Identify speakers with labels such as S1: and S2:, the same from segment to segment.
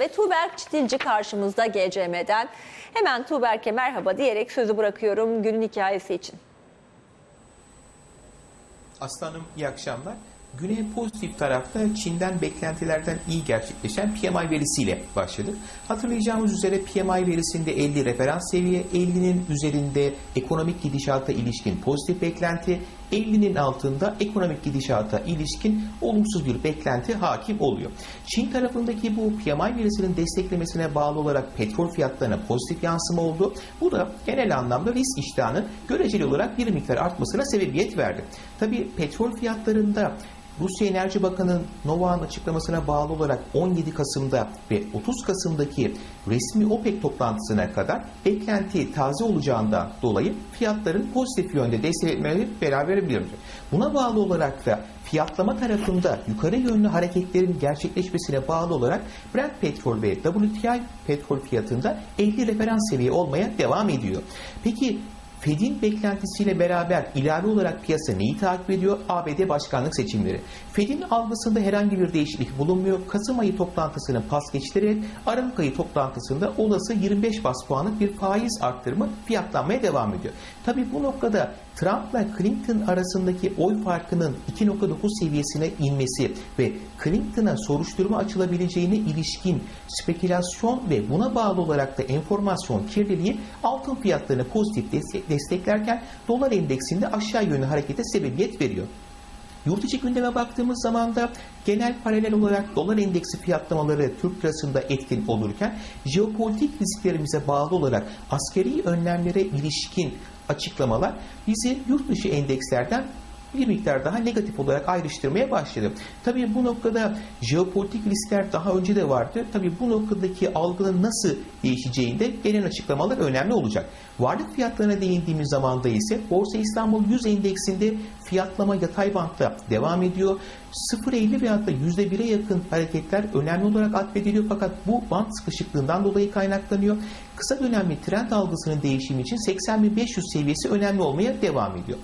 S1: Ve Tuğberk Çitilci karşımızda GCM'den. Hemen Tuğberk'e merhaba diyerek sözü bırakıyorum günün hikayesi için.
S2: Aslanım iyi akşamlar. Güne pozitif tarafta Çin'den beklentilerden iyi gerçekleşen PMI verisiyle başladık. Hatırlayacağımız üzere PMI verisinde 50 referans seviye, 50'nin üzerinde ekonomik gidişata ilişkin pozitif beklenti, 50'nin altında ekonomik gidişata ilişkin olumsuz bir beklenti hakim oluyor. Çin tarafındaki bu PMI verisinin desteklemesine bağlı olarak petrol fiyatlarına pozitif yansıma oldu. Bu da genel anlamda risk iştahının göreceli olarak bir miktar artmasına sebebiyet verdi. Tabii petrol fiyatlarında Rusya Enerji Bakanı Novak'ın açıklamasına bağlı olarak 17 Kasım'da ve 30 Kasım'daki resmi OPEC toplantısına kadar beklenti taze olacağından dolayı fiyatların pozitif yönde desteklemeleri beraber bir Buna bağlı olarak da fiyatlama tarafında yukarı yönlü hareketlerin gerçekleşmesine bağlı olarak Brent petrol ve WTI petrol fiyatında 50 referans seviye olmaya devam ediyor. Peki Fed'in beklentisiyle beraber ilave olarak piyasa neyi takip ediyor? ABD başkanlık seçimleri. Fed'in algısında herhangi bir değişiklik bulunmuyor. Kasım ayı toplantısını pas geçtirerek Aralık ayı toplantısında olası 25 bas puanlık bir faiz arttırımı fiyatlanmaya devam ediyor. Tabi bu noktada Trump'la Clinton arasındaki oy farkının 2.9 seviyesine inmesi ve Clinton'a soruşturma açılabileceğine ilişkin spekülasyon ve buna bağlı olarak da enformasyon kirliliği altın fiyatlarını pozitif destek- desteklerken dolar endeksinde aşağı yönlü harekete sebebiyet veriyor. Yurt içi gündeme baktığımız zaman da genel paralel olarak dolar endeksi fiyatlamaları Türk lirasında etkin olurken jeopolitik risklerimize bağlı olarak askeri önlemlere ilişkin açıklamalar bizi yurt dışı endekslerden bir miktar daha negatif olarak ayrıştırmaya başladı. Tabii bu noktada jeopolitik riskler daha önce de vardı. Tabii bu noktadaki algının nasıl değişeceğinde gelen açıklamalar önemli olacak. Varlık fiyatlarına değindiğimiz zamanda ise Borsa İstanbul 100 endeksinde fiyatlama yatay bantta devam ediyor. 0.50 veyahut da %1'e yakın hareketler önemli olarak atfediliyor fakat bu bant sıkışıklığından dolayı kaynaklanıyor. Kısa dönemli trend algısının değişimi için 80.500 seviyesi önemli olmaya devam ediyor.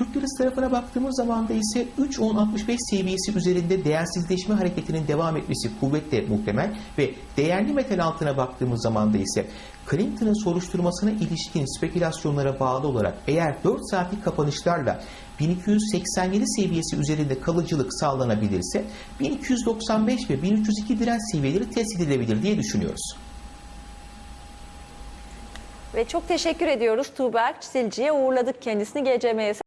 S2: Türk lirası tarafına baktığımız zaman da ise 3.10.65 seviyesi üzerinde değersizleşme hareketinin devam etmesi kuvvetle muhtemel ve değerli metal altına baktığımız zaman da ise Clinton'ın soruşturmasına ilişkin spekülasyonlara bağlı olarak eğer 4 saatlik kapanışlarla 1287 seviyesi üzerinde kalıcılık sağlanabilirse 1295 ve 1302 direnç seviyeleri test edilebilir diye düşünüyoruz.
S1: Ve çok teşekkür ediyoruz Tuğberk Çitilci'ye uğurladık kendisini GCM'ye.